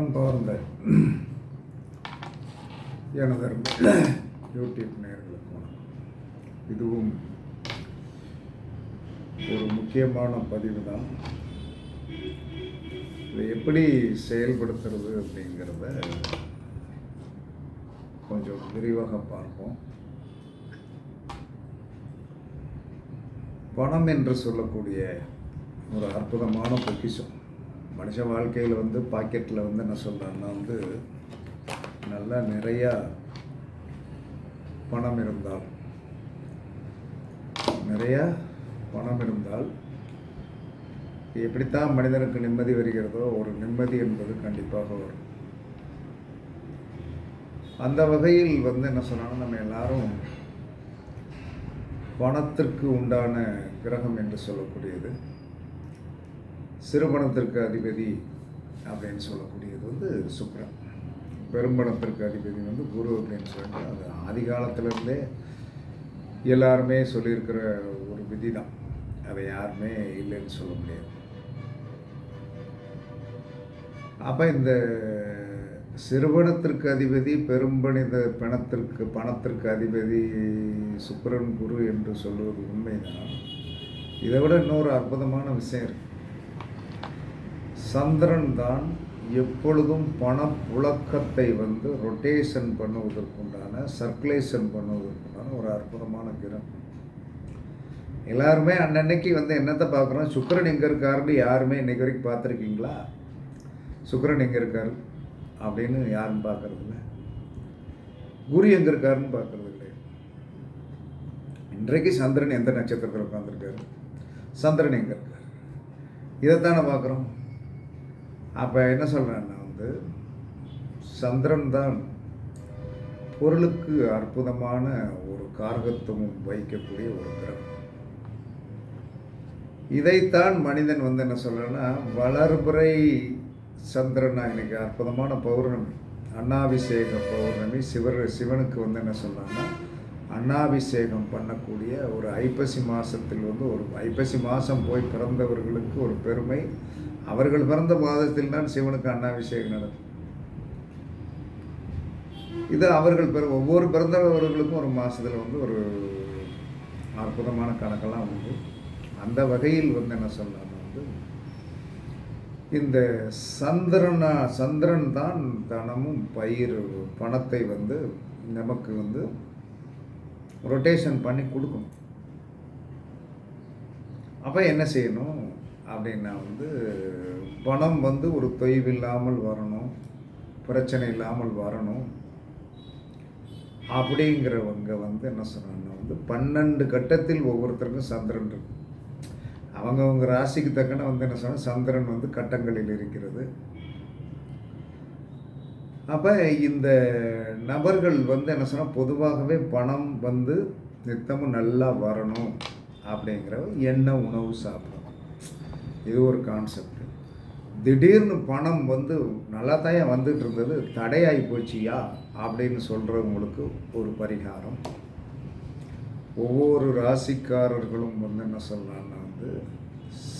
அன்பார்ந்த எனது யூடியூப் நேர்களுக்கு வணக்கம். இதுவும் ஒரு முக்கியமான பதிவு தான் இதை எப்படி செயல்படுத்துறது அப்படிங்கிறத கொஞ்சம் விரிவாக பார்ப்போம். பணம் என்று சொல்லக்கூடிய ஒரு அற்புதமான பொக்கிஷம். மனுஷ வாழ்க்கையில் வந்து பாக்கெட்டில் வந்து என்ன சொல்கிறேன்னா வந்து நல்லா நிறையா பணம் இருந்தால் நிறையா பணம் இருந்தால் எப்படித்தான் மனிதனுக்கு நிம்மதி வருகிறதோ ஒரு நிம்மதி என்பது கண்டிப்பாக வரும். அந்த வகையில் வந்து என்ன சொன்னாலும் நம்ம எல்லாரும் பணத்திற்கு உண்டான கிரகம் என்று சொல்லக்கூடியது. சிறுபணத்திற்கு அதிபதி அப்படின்னு சொல்லக்கூடியது வந்து சுக்ரன் பெரும்பணத்திற்கு அதிபதி வந்து குரு அப்படின்னு சொல்லிட்டு அது ஆதி காலத்திலேருந்தே எல்லாருமே சொல்லியிருக்கிற ஒரு விதி தான் அதை யாருமே இல்லைன்னு சொல்ல முடியாது. அப்போ இந்த சிறுபணத்திற்கு அதிபதி பெரும்பணித பணத்திற்கு பணத்திற்கு அதிபதி சுப்ரன் குரு என்று சொல்வது உண்மைதான். இதை விட இன்னொரு அற்புதமான விஷயம் இருக்குது சந்திரன் தான் எப்பொழுதும் பணப்புழக்கத்தை வந்து ரொட்டேஷன் பண்ணுவதற்குண்டான சர்க்குலேஷன் பண்ணுவதற்குண்டான ஒரு அற்புதமான கிரகம். எல்லாருமே அன்னன்னைக்கு வந்து என்னத்தை பார்க்குறோம்? சுக்கரன் எங்கே இருக்காருன்னு யாருமே இன்னைக்கு வரைக்கும் பார்த்துருக்கீங்களா? சுக்கரன் எங்கே இருக்காரு? அப்படின்னு யாரும் பார்க்கறது இல்லை. குரு எங்கே இருக்காருன்னு பார்க்கறது கிடையாது இன்றைக்கு சந்திரன் எந்த நட்சத்திரத்தில் உட்காந்துருக்காரு சந்திரன் எங்கே இருக்கார்? இதைத்தானே பார்க்குறோம். அப்போ என்ன சொல்கிறேன்னா வந்து சந்திரன் தான் பொருளுக்கு அற்புதமான ஒரு கார்கத்துவம் வைக்கக்கூடிய ஒரு கிரகம். இதைத்தான் மனிதன் வந்து என்ன சொல்கிறேன்னா வளர்பிறை சந்திரனா இன்றைக்கி அற்புதமான பௌர்ணமி அண்ணாபிஷேக பௌர்ணமி சிவர் சிவனுக்கு வந்து என்ன சொல்கிறாங்கன்னா அண்ணாபிஷேகம் பண்ணக்கூடிய ஒரு ஐப்பசி மாதத்தில் வந்து ஒரு ஐப்பசி மாதம் போய் பிறந்தவர்களுக்கு ஒரு பெருமை அவர்கள் பிறந்த மாதத்தில் தான் சிவனுக்கு அன்னாபிஷேகம் நடக்கும். இது அவர்கள் பிற ஒவ்வொரு பிறந்தவர்களுக்கும் ஒரு மாதத்தில் வந்து ஒரு அற்புதமான கணக்கெல்லாம் உண்டு. அந்த வகையில் வந்து என்ன சொல்லலாம் வந்து இந்த சந்திரனா சந்திரன் தான் தனமும் பயிர் பணத்தை வந்து நமக்கு வந்து ரொட்டேஷன் பண்ணி கொடுக்கணும். அப்போ என்ன செய்யணும்? அப்படின்னா வந்து பணம் வந்து ஒரு தொய்வில்லாமல் வரணும் பிரச்சனை இல்லாமல் வரணும். அப்படிங்கிறவங்க வந்து என்ன சொன்னாங்கன்னா வந்து பன்னெண்டு கட்டத்தில் ஒவ்வொருத்தருக்கும் சந்திரன் இருக்கும். அவங்கவுங்க ராசிக்கு தக்கன வந்து என்ன சொன்னால் சந்திரன் வந்து கட்டங்களில் இருக்கிறது. அப்போ இந்த நபர்கள் வந்து என்ன சொன்னால் பொதுவாகவே பணம் வந்து நித்தமும் நல்லா வரணும் அப்படிங்கிற எண்ணெய் உணவு சாப்பிடும் இது ஒரு கான்செப்ட் திடீர்னு பணம் வந்து நல்லா தான் வந்துட்டு இருந்தது தடையாகி போச்சியா அப்படின்னு சொல்கிறவங்களுக்கு ஒரு பரிகாரம். ஒவ்வொரு ராசிக்காரர்களும் வந்து என்ன சொல்லலாம்னா வந்து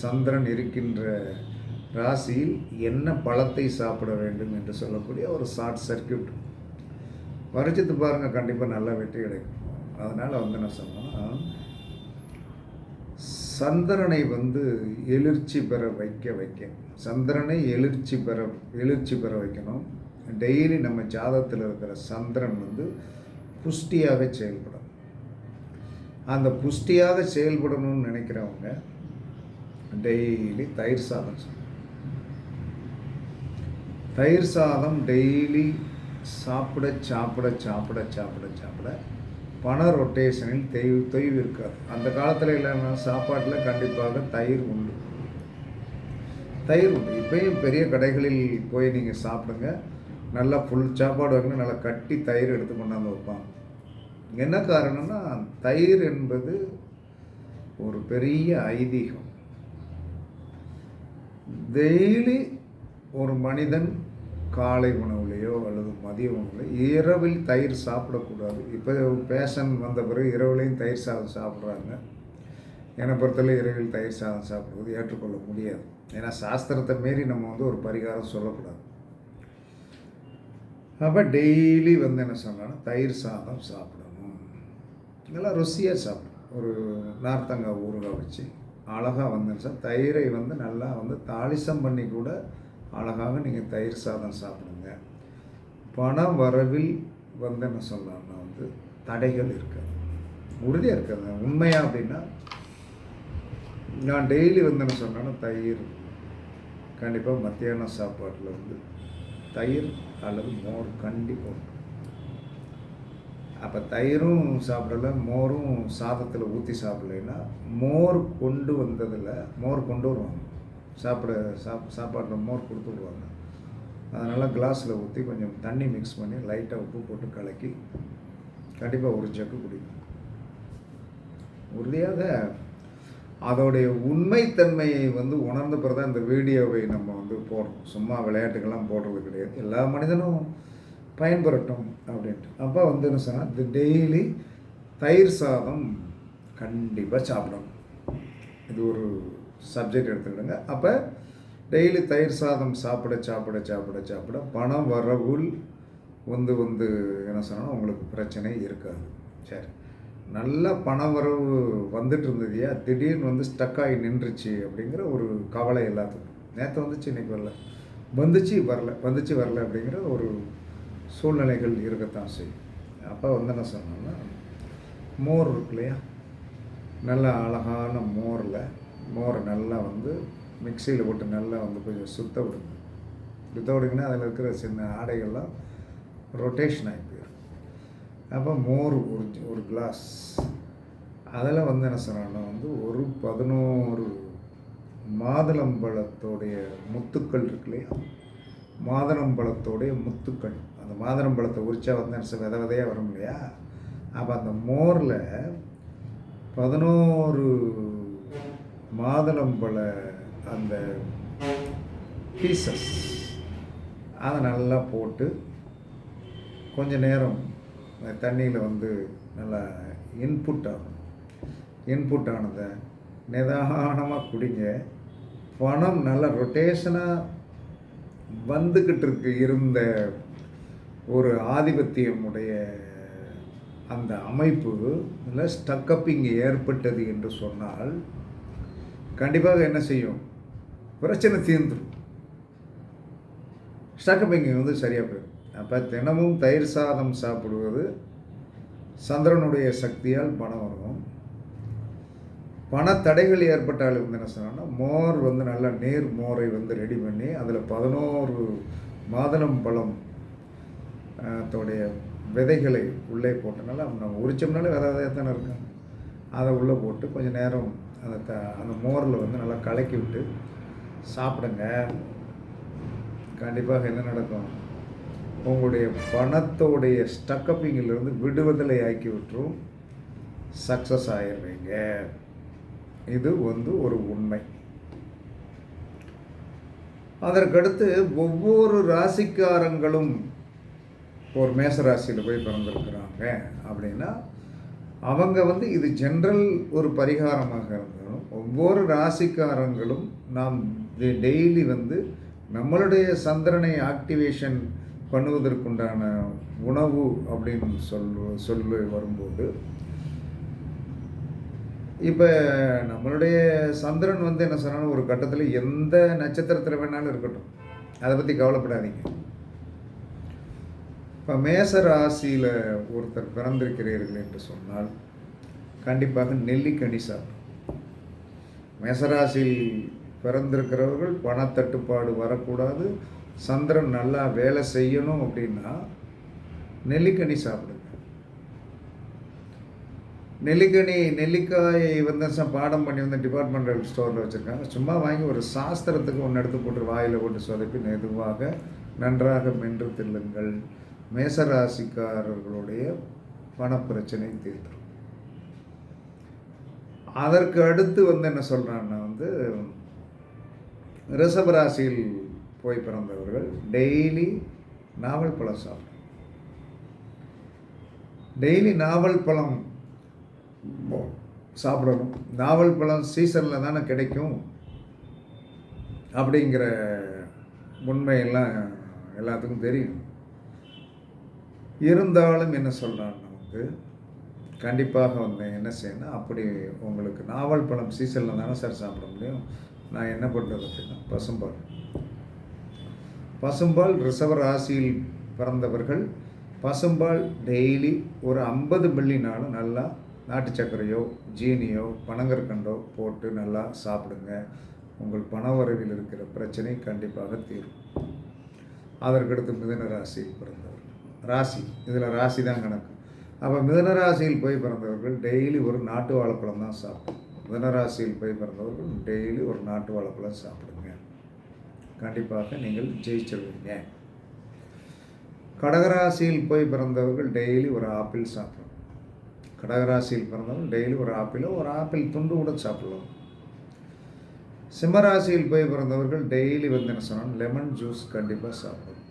சந்திரன் இருக்கின்ற ராசியில் என்ன பழத்தை சாப்பிட வேண்டும் என்று சொல்லக்கூடிய ஒரு ஷார்ட் சர்க்கியூட் பரிச்சித்து பாருங்கள் கண்டிப்பாக நல்ல வெற்றி கிடைக்கும். அதனால் வந்து என்ன சொன்னால் சந்திரனை வந்து எழுச்சி பெற வைக்க வைக்க சந்திரனை எழுச்சி பெற எழுச்சி பெற வைக்கணும். டெய்லி நம்ம ஜாதத்தில் இருக்கிற சந்திரன் வந்து புஷ்டியாக செயல்படும். அந்த புஷ்டியாக செயல்படணும்னு நினைக்கிறவங்க டெய்லி தயிர் சாதம் தயிர் சாதம் டெய்லி சாப்பிட சாப்பிட சாப்பிட சாப்பிட சாப்பிட பண ரொட்டேஷனில் தெய்வு தொய்வு இருக்காது. அந்த காலத்தில் இல்லைன்னா சாப்பாட்டில் கண்டிப்பாக தயிர் உண்டு. தயிர் உண்டு. இப்பயும் பெரிய கடைகளில் போய் நீங்கள் சாப்பிடுங்க. நல்லா ஃபுல் சாப்பாடு வாங்கினா நல்லா கட்டி தயிர் எடுத்து கொண்டாந்து வைப்பாங்க. என்ன காரணம்னா தயிர் என்பது ஒரு பெரிய ஐதீகம். டெய்லி ஒரு மனிதன் காலை உணவுலையோ அல்லது மதிய உணவுலையோ இரவில் தயிர் சாப்பிடக்கூடாது. இப்போ பேஷன் வந்த பிறகு இரவுலையும் தயிர் சாதம் சாப்பிட்றாங்க. என்னை பொறுத்தவரை இரவில் தயிர் சாதம் சாப்பிடுவது ஏற்றுக்கொள்ள முடியாது. ஏன்னா சாஸ்திரத்தை மீறி நம்ம வந்து ஒரு பரிகாரம் சொல்லக்கூடாது. அப்போ டெய்லி வந்து என்ன சொன்னாலும் தயிர் சாதம் சாப்பிடணும். நல்லா ருசியாக சாப்பிடணும். ஒரு நார்த்தங்காய் ஊறுகாய் வச்சு அழகாக வந்து சார் தயிரை வந்து நல்லா வந்து தாளிசம் பண்ணி கூட அழகாக நீங்கள் தயிர் சாதம் சாப்பிடுங்க. பண வரவில் வந்து என்ன சொல்லலாம்னா வந்து தடைகள் இருக்காது. உறுதியாக இருக்காது. உண்மையாக அப்படின்னா நான் டெய்லி வந்து என்ன சொன்னேன்னா தயிர் கண்டிப்பாக மத்தியான சாப்பாட்டில் வந்து தயிர் அல்லது மோர் கண்டிப்பாக அப்போ தயிரும் சாப்பிடல மோரும் சாதத்தில் ஊற்றி சாப்பிடலைன்னா மோர் கொண்டு வந்ததில் மோர் கொண்டு வருவாங்க. சாப்பிட சாப் சாப்பாட்டில் மோர் கொடுத்து விடுவாங்க அதனால் கிளாஸில் ஊற்றி கொஞ்சம் தண்ணி மிக்ஸ் பண்ணி லைட்டாக உப்பு போட்டு கலக்கி கண்டிப்பாக ஒரு ஜக்கு குடிக்கும். உறுதியாக அதோடைய உண்மைத்தன்மையை வந்து உணர்ந்த பிறகு தான் இந்த வீடியோவை நம்ம வந்து போடுறோம். சும்மா விளையாட்டுக்கெல்லாம் போடுறது கிடையாது. எல்லா மனிதனும் பயன்பெறட்டும் அப்படின்ட்டு. அப்போ வந்து என்ன சொன்னால் இது டெய்லி தயிர் சாதம் கண்டிப்பாக சாப்பிடணும். இது ஒரு சப்ஜெக்ட் எடுத்துக்கிடுங்க. அப்போ டெய்லி தயிர் சாதம் சாப்பிட சாப்பிட சாப்பிட சாப்பிட பணம் வரவுள் வந்து வந்து என்ன சொன்னால் உங்களுக்கு பிரச்சனை இருக்காது. சரி. நல்ல பண வரவு வந்துட்டு இருந்ததையா? திடீர்னு வந்து ஸ்டக் ஆகி நின்றுச்சு அப்படிங்கிற ஒரு கவலை எல்லாத்துக்கும். நேற்று வந்துச்சு இன்னைக்கு வரல. வந்துச்சு வரல. வந்துச்சு வரல அப்படிங்கிற ஒரு சூழ்நிலைகள் இருக்கத்தான் செய்யும். அப்போ வந்து என்ன சொன்னோம்னா மோர் இருக்கு இல்லையா நல்ல அழகான மோரில் மோரை நல்லா வந்து மிக்சியில் போட்டு நல்லா வந்து கொஞ்சம் சுத்த விடுங்க. சுத்த விடுங்கன்னா அதில் இருக்கிற சின்ன ஆடைகள்லாம் ரொட்டேஷன் ஆகி போயிடும் அப்போ மோர் ஒரு ஒரு கிளாஸ் அதில் வந்து என்ன சொன்னோன்னா வந்து ஒரு பதினோரு மாதுளம்பழத்தோடைய முத்துக்கள் இருக்கு இல்லையா? மாதுளம்பழத்தோடைய முத்துக்கள். அந்த மாதுளம்பழத்தை உரிச்சா வந்து என்ன வித விதையாக வரும் இல்லையா? அப்போ அந்த மோரில் பதினோரு மாதுளம்பழ அந்த பீசஸ் அதை நல்லா போட்டு கொஞ்ச நேரம் தண்ணியில் வந்து நல்லா இன்புட் ஆகும் இன்புட் ஆனதை நிதானமாக குடிங்க. பணம் நல்லா ரொட்டேஷனாக வந்துக்கிட்டு இருக்கு இருந்த ஒரு ஆதிபத்தியமுடைய அந்த அமைப்பு இல்லை ஸ்டக்கப்பிங் ஏற்பட்டது என்று சொன்னால் கண்டிப்பாக என்ன செய்யும்? பிரச்சனை தீர்ந்துடும் ஸ்டக்கப்பிங் வந்து சரியாக போயிடும் அப்போ தினமும் தயிர் சாதம் சாப்பிடுவது சந்திரனுடைய சக்தியால் பணம் வரும். பணத்தடைகள் ஏற்பட்டால் வந்து என்ன சொன்னால் மோர் வந்து நல்லா நீர் மோரை வந்து ரெடி பண்ணி அதில் பதினோரு மாதுளம் பழம் தோடைய விதைகளை உள்ளே போட்டனால நம்ம உரிச்சோம்னாலே விதை விதையாக தானே இருக்கும். அதை உள்ளே போட்டு கொஞ்சம் நேரம் அந்த த அந்த மோரில் வந்து நல்லா கலக்கி விட்டு சாப்பிடுங்க. கண்டிப்பாக என்ன நடக்கும்? உங்களுடைய பணத்தோடைய ஸ்டக்கப்பிங்கிலிருந்து விடுவதலை ஆக்கி விட்டுரும். சக்ஸஸ் ஆயிடுவீங்க. இது வந்து ஒரு உண்மை. அதற்கடுத்து ஒவ்வொரு ராசிக்காரங்களும் ஒரு மேச ராசியில் போய் பிறந்திருக்கிறாங்க. அப்படின்னா அவங்க வந்து இது ஜென்ரல் ஒரு பரிகாரமாக இருந்தாலும் ஒவ்வொரு ராசிக்காரங்களும் நாம் டெய்லி வந்து நம்மளுடைய சந்திரனை ஆக்டிவேஷன் பண்ணுவதற்குண்டான உணவு அப்படின்னு சொல்லு சொல்லு வரும்போது இப்போ நம்மளுடைய சந்திரன் வந்து என்ன சொன்னாலும் ஒரு கட்டத்தில் எந்த நட்சத்திரத்தில் வேணாலும் இருக்கட்டும். அதை பற்றி கவலைப்படாதீங்க. இப்போ மேச ராசியில் ஒருத்தர் பிறந்திருக்கிறீர்கள் என்று சொன்னால் கண்டிப்பாக நெல்லிக்கனி சாப்பிடும் மேசராசியில் பிறந்திருக்கிறவர்கள் பணத்தட்டுப்பாடு வரக்கூடாது. சந்திரன் நல்லா வேலை செய்யணும் அப்படின்னா நெல்லிக்கனி சாப்பிடுங்க. நெல்லிக்கனி நெல்லிக்காயை வந்து பாடம் பண்ணி வந்து டிபார்ட்மெண்டல் ஸ்டோரில் வச்சுருக்காங்க. சும்மா வாங்கி ஒரு சாஸ்திரத்துக்கு ஒன்று எடுத்து போட்டு வாயில் போட்டு சொதப்பி மெதுவாக நன்றாக மென்று தில்லுங்கள். மேசராசிக்காரர்களுடைய பணப்பிரச்சனை தீர்த்துரும் அதற்கு அடுத்து வந்து என்ன சொல்கிறான்னா வந்து ரிஷபராசியில் போய் பிறந்தவர்கள் டெய்லி நாவல் பழம் சாப்பிடும் டெய்லி நாவல் பழம் சாப்பிடணும். நாவல் பழம் சீசனில் தானே கிடைக்கும் அப்படிங்கிற உண்மையெல்லாம் எல்லாத்துக்கும் தெரியும். இருந்தாலும் என்ன சொல்கிறான் நமக்கு? கண்டிப்பாக வந்து என்ன செய்யணும் அப்படி உங்களுக்கு நாவல் பழம் சீசனில் தானே சார் சாப்பிட முடியும். நான் என்ன பண்ணுறது அப்படின்னா பசும்பால். பசும்பால் ரிசர்வ ராசியில் பிறந்தவர்கள் பசும்பால் டெய்லி ஒரு ஐம்பது மில்லினாலும் நல்லா நாட்டு சர்க்கரையோ ஜீனியோ பனங்கற்கண்டோ போட்டு நல்லா சாப்பிடுங்க. உங்கள் பண வரவில் இருக்கிற பிரச்சனை கண்டிப்பாக தீரும். அதற்கடுத்து மிதன ராசியில் பிறந்தவர்கள் ராசி. இதில் ராசி தான் கணக்கு. அப்போ மிதனராசியில் போய் பிறந்தவர்கள் டெய்லி ஒரு நாட்டு வாழைப்பழம் தான் சாப்பிடும். மிதனராசியில் போய் பிறந்தவர்கள் டெய்லி ஒரு நாட்டு வாழைப்பழம் சாப்பிடுங்க. கண்டிப்பாக நீங்கள் ஜெயிச்சிருவீங்க. கடகராசியில் போய் பிறந்தவர்கள் டெய்லி ஒரு ஆப்பிள் சாப்பிடும். கடகராசியில் பிறந்தவர்கள் டெய்லி ஒரு ஆப்பிளோ ஒரு ஆப்பிள் துண்டு கூட சாப்பிடலாம். சிம்மராசியில் போய் பிறந்தவர்கள் டெய்லி வந்து என்ன சொன்னால் லெமன் ஜூஸ் கண்டிப்பாக சாப்பிடும்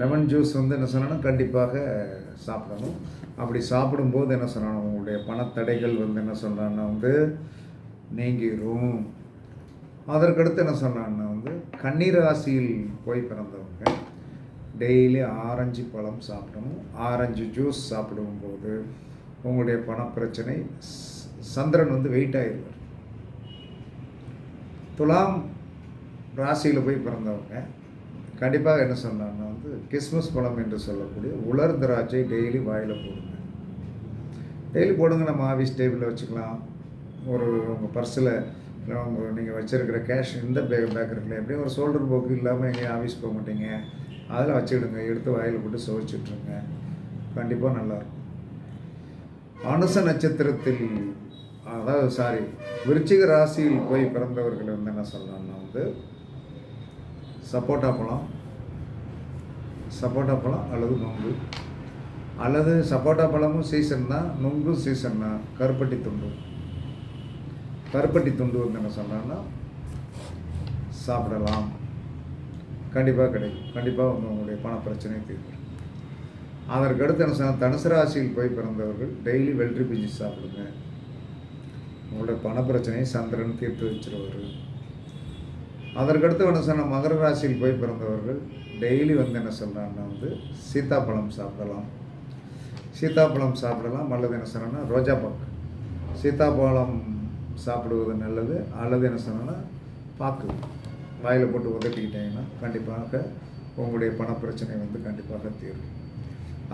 லெமன் ஜூஸ் வந்து என்ன சொன்னால் கண்டிப்பாக சாப்பிடணும். அப்படி சாப்பிடும்போது என்ன சொல்லணும் உங்களுடைய பணத்தடைகள் வந்து என்ன சொல்கிறான்னா வந்து நீங்கிரும். அதற்கடுத்து என்ன சொன்னான்னா வந்து கன்னி ராசியில் போய் பிறந்தவங்க டெய்லி ஆரஞ்சு பழம் சாப்பிடணும். ஆரஞ்சு ஜூஸ் சாப்பிடும்போது உங்களுடைய பணப்பிரச்சனை சந்திரன் வந்து வெயிட் ஆகிடுவார் துலாம் ராசியில் போய் பிறந்தவங்க கண்டிப்பாக என்ன சொன்னாங்கன்னா வந்து கிறிஸ்மஸ் பழம் என்று சொல்லக்கூடிய உலர் திராட்சை டெய்லி வாயில் போடுங்க. டெய்லி போடுங்க நம்ம ஆஃபீஸ் டேபிளில் வச்சுக்கலாம். ஒரு உங்கள் பர்ஸில் உங்கள் நீங்கள் வச்சுருக்கிற கேஷ் இந்த பேக் பேக் இருக்குல்ல எப்படியும் ஒரு ஷோல்டர் போக்கு இல்லாமல் எங்கேயும் ஆஃபீஸ் போக மாட்டீங்க. அதில் வச்சுக்கிடுங்க எடுத்து வாயில் போட்டு சுவைச்சிட்ருங்க. கண்டிப்பாக நல்லாயிருக்கும். அனுச நட்சத்திரத்தில் அதாவது சாரி விருச்சிக ராசியில் போய் பிறந்தவர்கள் வந்து என்ன சொல்லலாம்னா வந்து சப்போட்டா பழம் சப்போட்டா பழம் அல்லது நொங்கு. அல்லது சப்போட்டா பழமும் சீசன் தான் நொங்கும் சீசன் தான் கருப்பட்டி துண்டு. கருப்பட்டி துண்டு வந்து என்ன சொன்னான்னா சாப்பிடலாம். கண்டிப்பாக கிடைக்கும். கண்டிப்பாக வந்து உங்களுடைய பண பிரச்சனையை தீர்க்கும் அதற்கு அடுத்து என்ன சொன்னால் தனுசு ராசியில் போய் பிறந்தவர்கள் டெய்லி வெள்ளரி பிஞ்சு சாப்பிடுங்க. உங்களுடைய பண பிரச்சனையை சந்திரன் தீர்த்து வச்சிருவார். அதற்கடுத்து என்ன சொன்ன மகர ராசியில் போய் பிறந்தவர்கள் டெய்லி வந்து என்ன சொல்கிறாங்கன்னா வந்து சீத்தாப்பழம் சாப்பிடலாம். சீத்தாப்பழம் சாப்பிடலாம் அல்லது என்ன சொன்னால் ரோஜா பாக்கு. சீத்தாப்பழம் சாப்பிடுவது நல்லது அல்லது என்ன சொன்னால் பாக்கு. வாயில் போட்டு உதட்டிக்கிட்டீங்கன்னா கண்டிப்பாக உங்களுடைய பணப்பிரச்சனை வந்து கண்டிப்பாக தீரும்.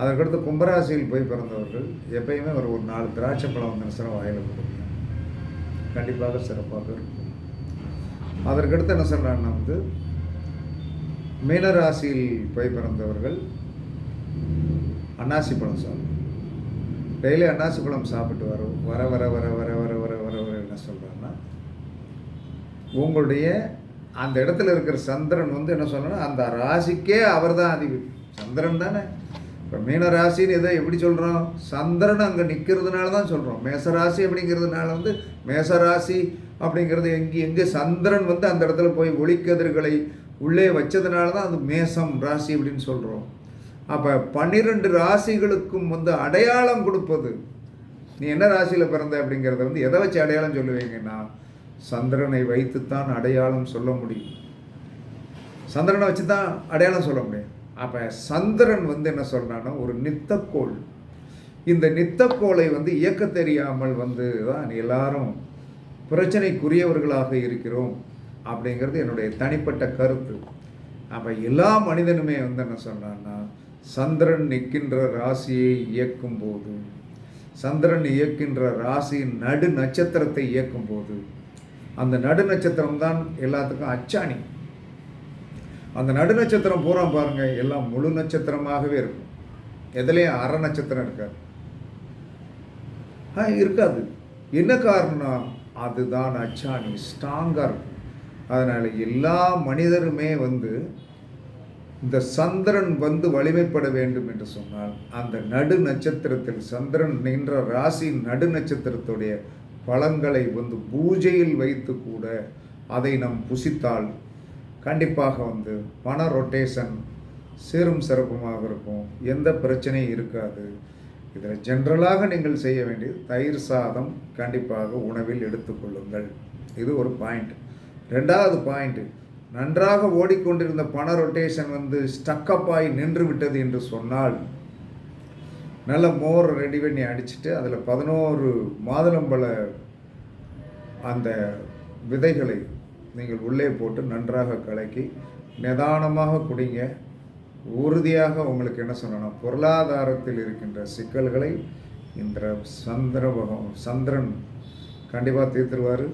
அதற்கடுத்து கும்பராசியில் போய் பிறந்தவர்கள் எப்பயுமே ஒரு ஒரு நாலு திராட்சை பழம் வந்து சொன்னால் வாயில் போடுங்க கண்டிப்பாக சிறப்பாக இருக்கும். அதற்கடுத்து என்ன சொல்கிறாங்கன்னா வந்து மீனராசியில் போய் பிறந்தவர்கள் அன்னாசி பழம் சாப்பிடும் டெய்லி அன்னாசி பழம் சாப்பிட்டு வர வர வர வர வர வர வர வர வர என்ன சொல்கிறாங்கன்னா உங்களுடைய அந்த இடத்துல இருக்கிற சந்திரன் வந்து என்ன சொல்லணும் அந்த ராசிக்கே அவர் தான் அதிபதி. சந்திரன் தானே. இப்போ மீன ராசின்னு எதை எப்படி சொல்கிறோம் சந்திரன் அங்கே நிற்கிறதுனால தான் சொல்கிறோம் மேசராசி அப்படிங்கிறதுனால வந்து மேசராசி அப்படிங்கிறது எங்கே எங்கே சந்திரன் வந்து அந்த இடத்துல போய் ஒளிக்கதிர்களை உள்ளே வச்சதுனால தான் அது மேசம் ராசி அப்படின்னு சொல்கிறோம் அப்போ பன்னிரெண்டு ராசிகளுக்கும் வந்து அடையாளம் கொடுப்பது. நீ என்ன ராசியில் பிறந்த அப்படிங்கிறத வந்து எதை வச்சு அடையாளம் சொல்லுவீங்கன்னா சந்திரனை வைத்துத்தான் அடையாளம் சொல்ல முடியும். சந்திரனை வச்சு தான் அடையாளம் சொல்ல முடியும். அப்போ சந்திரன் வந்து என்ன சொல்கிறான்னா ஒரு நித்தக்கோள். இந்த நித்தக்கோளை வந்து இயக்க தெரியாமல் வந்து தான் எல்லாரும் பிரச்சனைக்குரியவர்களாக இருக்கிறோம் அப்படிங்கிறது என்னுடைய தனிப்பட்ட கருத்து. அப்போ எல்லா மனிதனுமே வந்து என்ன சொன்னான்னா சந்திரன் நிற்கின்ற ராசியை இயக்கும் போது சந்திரன் இயக்கின்ற ராசியின் நடு நட்சத்திரத்தை இயக்கும் போது அந்த நடு நட்சத்திரம் தான் எல்லாத்துக்கும் அச்சாணி. அந்த நடு நட்சத்திரம் பூரா பாருங்க எல்லாம் முழு நட்சத்திரமாகவே இருக்கும். எதுலேயும் அரை நட்சத்திரம் இருக்காது. ஆ இருக்காது. என்ன காரணம்? அதுதான் அச்சாணி ஸ்ட்ராங்காக இருக்கும் அதனால் எல்லா மனிதருமே வந்து இந்த சந்திரன் வந்து வலிமைப்பட வேண்டும் என்று சொன்னால் அந்த நடு நட்சத்திரத்தில் சந்திரன் நின்ற ராசி நடு நட்சத்திரத்துடைய பழங்களை வந்து பூஜையில் வைத்து கூட அதை நாம் புசித்தால் கண்டிப்பாக வந்து பண ரொட்டேஷன் சேரும் சிறப்புமாக இருக்கும். எந்த பிரச்சனையும் இருக்காது. இதில் ஜென்ரலாக நீங்கள் செய்ய வேண்டியது தயிர் சாதம் கண்டிப்பாக உணவில் எடுத்துக்கொள்ளுங்கள். இது ஒரு பாயிண்ட் ரெண்டாவது பாயிண்ட்டு நன்றாக ஓடிக்கொண்டிருந்த பண ரொட்டேஷன் வந்து ஸ்டக்கப் ஆகி நின்று விட்டது என்று சொன்னால் நல்ல மோர் ரெடி பண்ணி அடிச்சுட்டு அதில் பதினோரு மாதுளம்பழ அந்த விதைகளை நீங்கள் உள்ளே போட்டு நன்றாக கலக்கி நிதானமாக குடிங்க. உறுதியாக உங்களுக்கு என்ன சொல்லணும்? பொருளாதாரத்தில் இருக்கின்ற சிக்கல்களை இந்த சந்திர சந்திரன் கண்டிப்பாக தீர்த்துருவார்.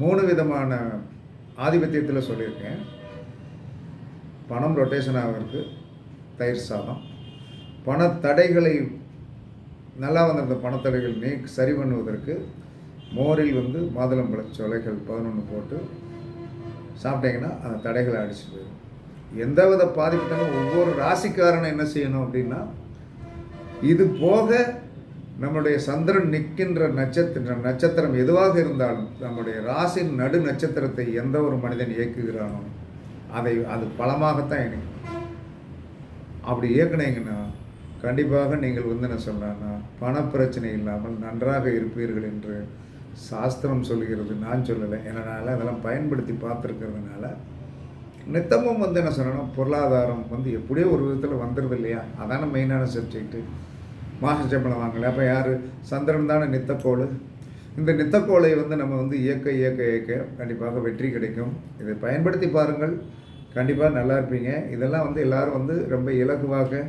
மூணு விதமான ஆதிபத்தியத்தில் சொல்லியிருக்கேன். பணம் ரொட்டேஷன் ஆகிறதுக்கு தயிர் சாதம். பணத்தடைகளை நல்லா வந்திருந்த பணத்தடைகள் நீ சரி பண்ணுவதற்கு மோரில் வந்து மாதுளம்பழ சொலைகள் பதினொன்று போட்டு சாப்பிட்டீங்கன்னா அந்த தடைகளை அடிச்சு போயிடும். எந்தவித பாதிப்புகளும் ஒவ்வொரு ராசிக்காரனும் என்ன செய்யணும் அப்படின்னா இது போக நம்முடைய சந்திரன் நிற்கின்ற நட்சத்திர நட்சத்திரம் எதுவாக இருந்தாலும் நம்முடைய ராசியின் நடு நட்சத்திரத்தை எந்த ஒரு மனிதன் இயக்குகிறானோ அதை அது பலமாகத்தான் இணைக்கும். அப்படி இயக்குனீங்கன்னா கண்டிப்பாக நீங்கள் வந்து என்ன சொல்லலாம்னா பணப்பிரச்சனை இல்லாமல் நன்றாக இருப்பீர்கள் என்று சாஸ்திரம் சொல்கிறது. நான் சொல்லலை. என்னால் அதெல்லாம் பயன்படுத்தி பார்த்துருக்கிறதுனால நித்தமும் வந்து என்ன சொல்லணும் பொருளாதாரம் வந்து எப்படியோ ஒரு விதத்தில் வந்துடுது இல்லையா? அதான மெயினான சப்ஜெக்ட்டு மாச சம்பளம் வாங்கலை. அப்போ யார்? சந்திரன் தானே நித்தக்கோள். இந்த நித்தக்கோளை வந்து நம்ம வந்து இயக்க இயக்க இயக்க கண்டிப்பாக வெற்றி கிடைக்கும். இதை பயன்படுத்தி பாருங்கள். கண்டிப்பாக நல்லா இருப்பீங்க. இதெல்லாம் வந்து எல்லோரும் வந்து ரொம்ப இலகுவாக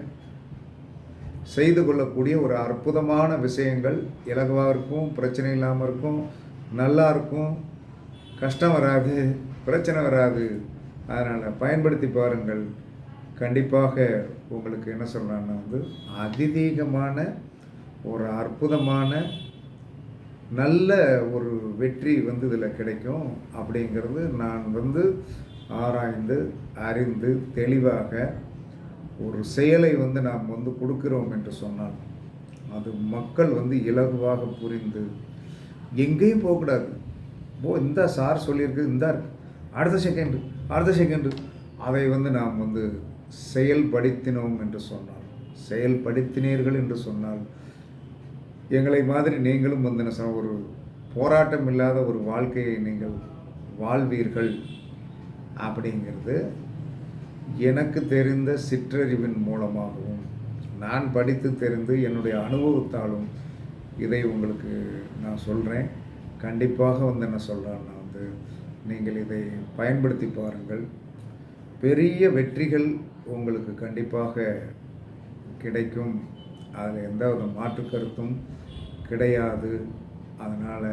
செய்து கொள்ளக்கூடிய ஒரு அற்புதமான விஷயங்கள். இலகுவாக இருக்கும் பிரச்சனை இல்லாமல் இருக்கும் நல்லா இருக்கும். கஷ்டம் வராது பிரச்சனை வராது. அதனால் பயன்படுத்தி பாருங்கள். கண்டிப்பாக உங்களுக்கு என்ன சொல்கிறாங்கன்னா வந்து அதிதீகமான ஒரு அற்புதமான நல்ல ஒரு வெற்றி வந்து இதில் கிடைக்கும். அப்படிங்கிறது நான் வந்து ஆராய்ந்து அறிந்து தெளிவாக ஒரு செயலை வந்து நாம் வந்து கொடுக்கிறோம் என்று சொன்னால் அது மக்கள் வந்து இலகுவாக புரிந்து எங்கேயும் போகக்கூடாது. ஓ இந்த சார் சொல்லியிருக்கு இந்த இருக்கு. அடுத்த செகண்டு அடுத்த செகண்ட் அதை வந்து நாம் வந்து செயல்படுத்தினோம் என்று சொன்னால் செயல்படுத்தினீர்கள் என்று சொன்னால் எங்களை மாதிரி நீங்களும் வந்து என்ன சொல்ல ஒரு போராட்டம் இல்லாத ஒரு வாழ்க்கையை நீங்கள் வாழ்வீர்கள் அப்படிங்கிறது எனக்கு தெரிந்த சிற்றறிவின் மூலமாகவும் நான் படித்து தெரிந்து என்னுடைய அனுபவத்தாலும் இதை உங்களுக்கு நான் சொல்கிறேன் கண்டிப்பாக வந்து என்ன சொல்கிறேன்னா வந்து நீங்கள் இதை பயன்படுத்தி பாருங்கள். பெரிய வெற்றிகள் உங்களுக்கு கண்டிப்பாக கிடைக்கும். அதில் எந்த ஒரு மாற்று கருத்தும் கிடையாது. அதனால்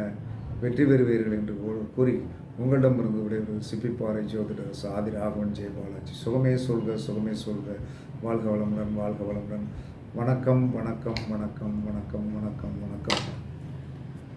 வெற்றி பெறுவீர்கள் என்று கூறி உங்களிடமிருந்து விடைபெறுவது சிப்பிப்பாறை ஜோதிடர் சாதி ராகவன் ஜெயபாலாஜி சுகமே சொல்க சுகமே சொல்க. வாழ்க வளமுடன் வாழ்க வளமுடன். வணக்கம் வணக்கம் வணக்கம் வணக்கம் வணக்கம் வணக்கம்.